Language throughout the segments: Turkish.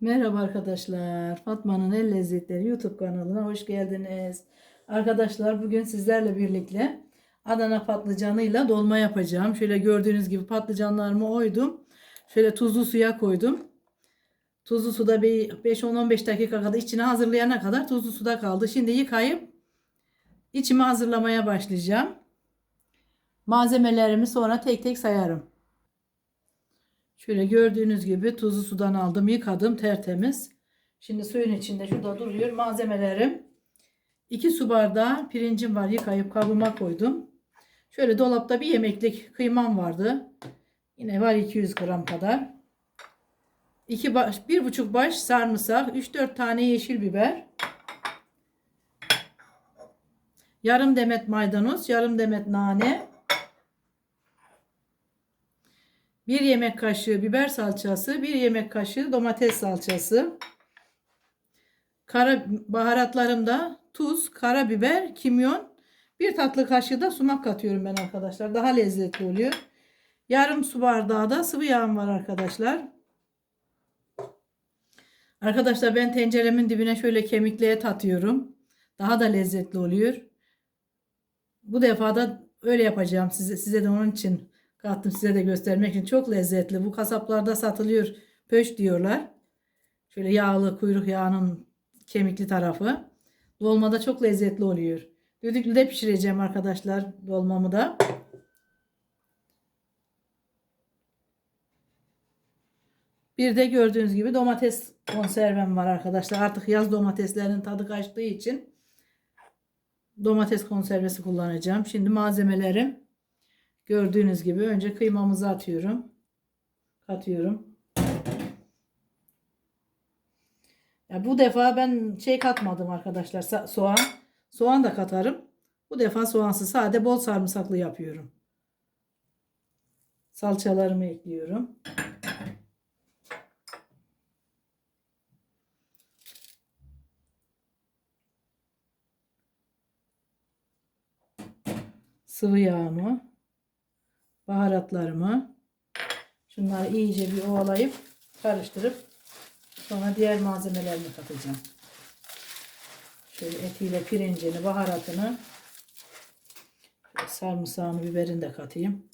Merhaba arkadaşlar. Fatma'nın El Lezzetleri YouTube kanalına hoş geldiniz. Arkadaşlar bugün sizlerle birlikte Adana patlıcanıyla dolma yapacağım. Şöyle gördüğünüz gibi patlıcanlarımı oydum. Şöyle tuzlu suya koydum. Tuzlu suda bir 5-10-15 dakika kadar içine hazırlayana kadar tuzlu suda kaldı. Şimdi yıkayıp içimi hazırlamaya başlayacağım. Malzemelerimi sonra tek tek sayarım. Şöyle gördüğünüz gibi tuzlu sudan aldım, yıkadım tertemiz. Şimdi suyun içinde şurada duruyor malzemelerim. 2 su bardağı pirincim var yıkayıp kabıma koydum. Şöyle dolapta bir yemeklik kıymam vardı. Yine var 200 gram kadar. 2 baş, bir buçuk baş sarımsak, 3-4 tane yeşil biber. Yarım demet maydanoz, yarım demet nane. 1 yemek kaşığı biber salçası, 1 yemek kaşığı domates salçası. Kara baharatlarımda tuz, karabiber, kimyon, bir tatlı kaşığı da sumak katıyorum ben arkadaşlar. Daha lezzetli oluyor. Yarım su bardağı da sıvı yağım var arkadaşlar. Arkadaşlar ben tenceremin dibine şöyle kemikliğe tatıyorum. Daha da lezzetli oluyor. Bu defa da öyle yapacağım size. Size de onun için kattım size de göstermek için. Çok lezzetli. Bu kasaplarda satılıyor. Pöş diyorlar. Şöyle yağlı kuyruk yağının kemikli tarafı. Dolmada çok lezzetli oluyor. Düdüklüde pişireceğim arkadaşlar dolmamı da. Bir de gördüğünüz gibi domates konservem var arkadaşlar. Artık yaz domateslerinin tadı kaçtığı için domates konservesi kullanacağım. Şimdi malzemelerim gördüğünüz gibi önce kıymamızı atıyorum. Katıyorum. Ya bu defa ben şey katmadım arkadaşlar. Soğan. Soğan da katarım. Bu defa soğansız sade bol sarımsaklı yapıyorum. Salçalarımı ekliyorum. Sıvı yağımı, baharatlarımı şunları iyice bir ovalayıp karıştırıp sonra diğer malzemelerimi katacağım. Şöyle etiyle pirincini, baharatını sarımsağını, biberini de katayım.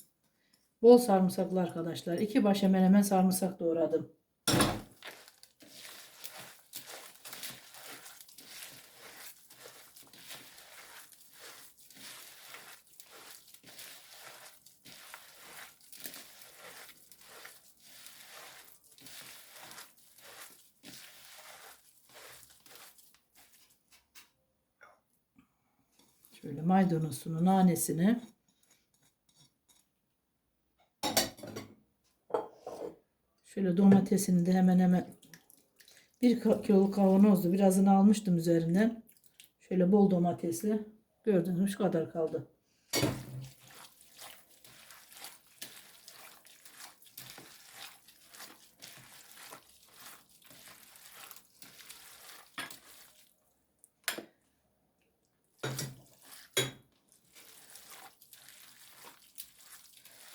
Bol sarımsaklı arkadaşlar. İki baş hemen hemen sarımsak doğradım. Şöyle maydanozunu, nanesini Şöyle domatesini de hemen hemen bir kilo kavanozdu. Birazını almıştım üzerinden. Şöyle bol domatesli. Gördünüz mü şu kadar kaldı.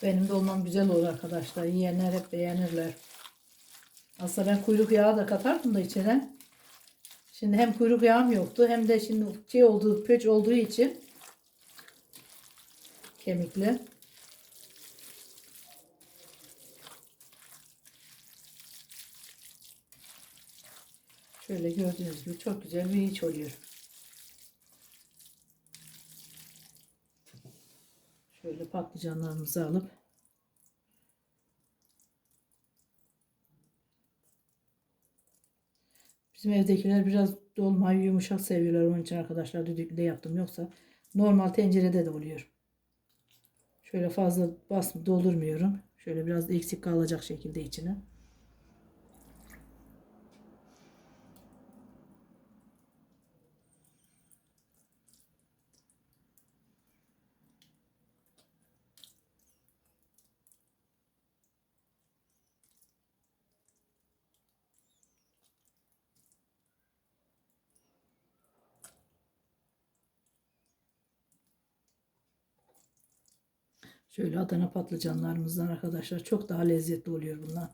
Benim dolmam güzel olur arkadaşlar. Yiyenler hep beğenirler. Aslında ben kuyruk yağı da katardım da içine. Şimdi hem kuyruk yağım yoktu hem de şimdi şey olduğu, pöç olduğu için kemikli. Şöyle gördüğünüz gibi çok güzel bir iç oluyor. Şöyle patlıcanlarımızı alıp Bizim evdekiler biraz dolmayı yumuşak seviyorlar. Onun için arkadaşlar düdüklüde yaptım. Yoksa normal tencerede de oluyor. Şöyle fazla bas doldurmuyorum. Şöyle biraz eksik kalacak şekilde içine. Şöyle Adana patlıcanlarımızdan arkadaşlar çok daha lezzetli oluyor bunlar.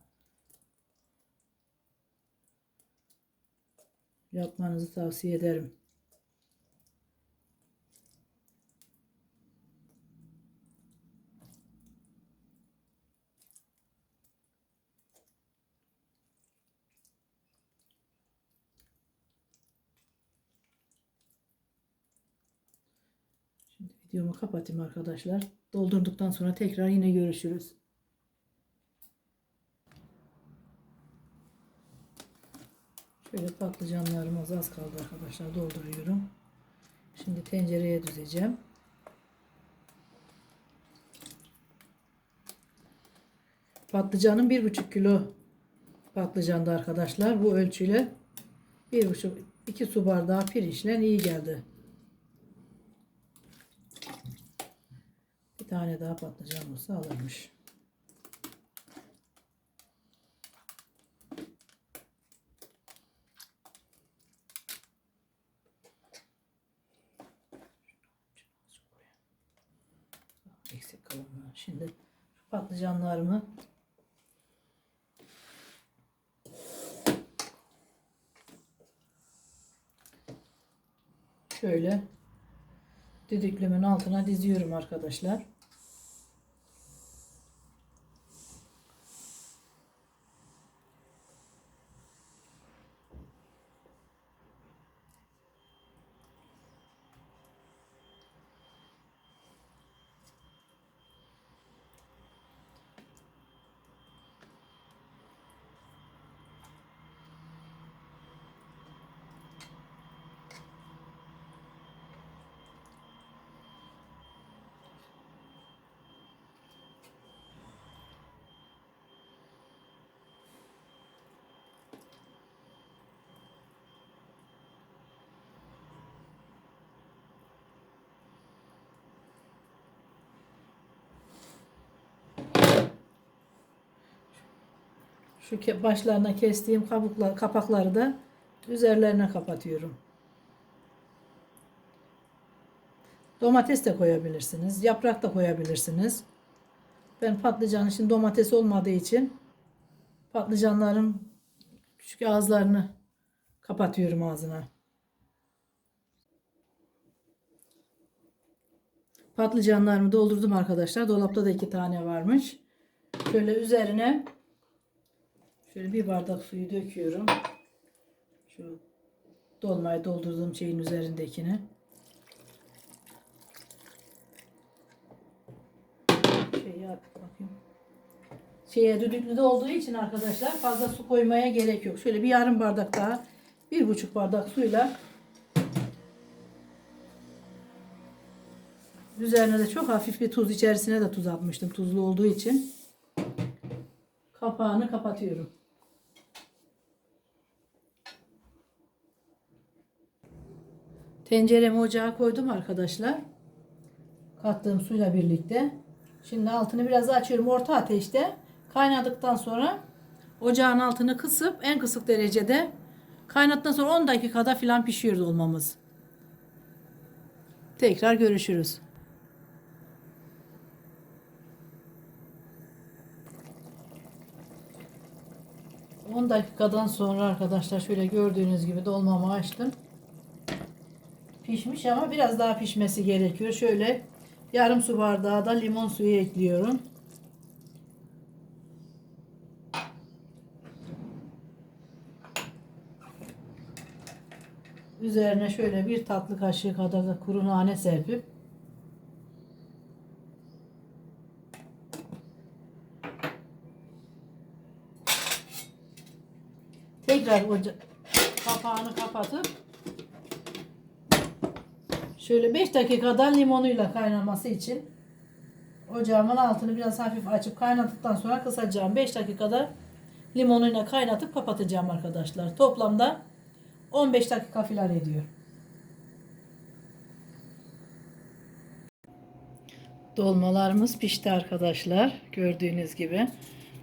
Yapmanızı tavsiye ederim. Videomu kapatayım arkadaşlar. Doldurduktan sonra tekrar yine görüşürüz. Şöyle patlıcanlarımız az kaldı arkadaşlar. Dolduruyorum. Şimdi tencereye düzeceğim. Patlıcanın bir buçuk kilo patlıcandı arkadaşlar. Bu ölçüyle bir buçuk iki su bardağı pirinçle iyi geldi. Tane daha patlıcan olsa alırmış. Eksik kalanlar. Şimdi patlıcanlarımı şöyle düdüklümün altına diziyorum arkadaşlar. Şu başlarına kestiğim kabuklar, kapakları da üzerlerine kapatıyorum. Domates de koyabilirsiniz. Yaprak da koyabilirsiniz. Ben patlıcan için domates olmadığı için patlıcanların küçük ağızlarını kapatıyorum ağzına. Patlıcanlarımı doldurdum arkadaşlar. Dolapta da iki tane varmış. Şöyle üzerine Şöyle bir bardak suyu döküyorum. Şu dolmayı doldurduğum şeyin üzerindekini. Şey yap bakayım. Şeye düdüklü de olduğu için arkadaşlar fazla su koymaya gerek yok. Şöyle bir yarım bardak daha bir buçuk bardak suyla üzerine de çok hafif bir tuz içerisine de tuz atmıştım tuzlu olduğu için kapağını kapatıyorum. Tenceremi ocağa koydum arkadaşlar. Kattığım suyla birlikte. Şimdi altını biraz açıyorum orta ateşte. Kaynadıktan sonra ocağın altını kısıp en kısık derecede kaynattıktan sonra 10 dakikada filan pişiyor dolmamız. Tekrar görüşürüz. 10 dakikadan sonra arkadaşlar şöyle gördüğünüz gibi dolmamı açtım. Pişmiş ama biraz daha pişmesi gerekiyor. Şöyle yarım su bardağı da limon suyu ekliyorum. Üzerine şöyle bir tatlı kaşığı kadar da kuru nane serpip tekrar kapağını kapatıp şöyle 5 dakikada limonuyla kaynaması için ocağımın altını biraz hafif açıp kaynattıktan sonra kısacağım. 5 dakikada limonuyla kaynatıp kapatacağım arkadaşlar. Toplamda 15 dakika filan ediyor. Dolmalarımız pişti arkadaşlar. Gördüğünüz gibi.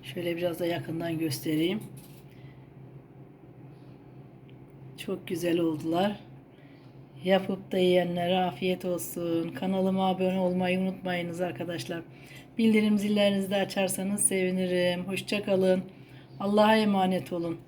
Şöyle biraz da yakından göstereyim. Çok güzel oldular. Yapıp da yiyenlere afiyet olsun. Kanalıma abone olmayı unutmayınız arkadaşlar. Bildirim zillerinizi de açarsanız sevinirim. Hoşça kalın. Allah'a emanet olun.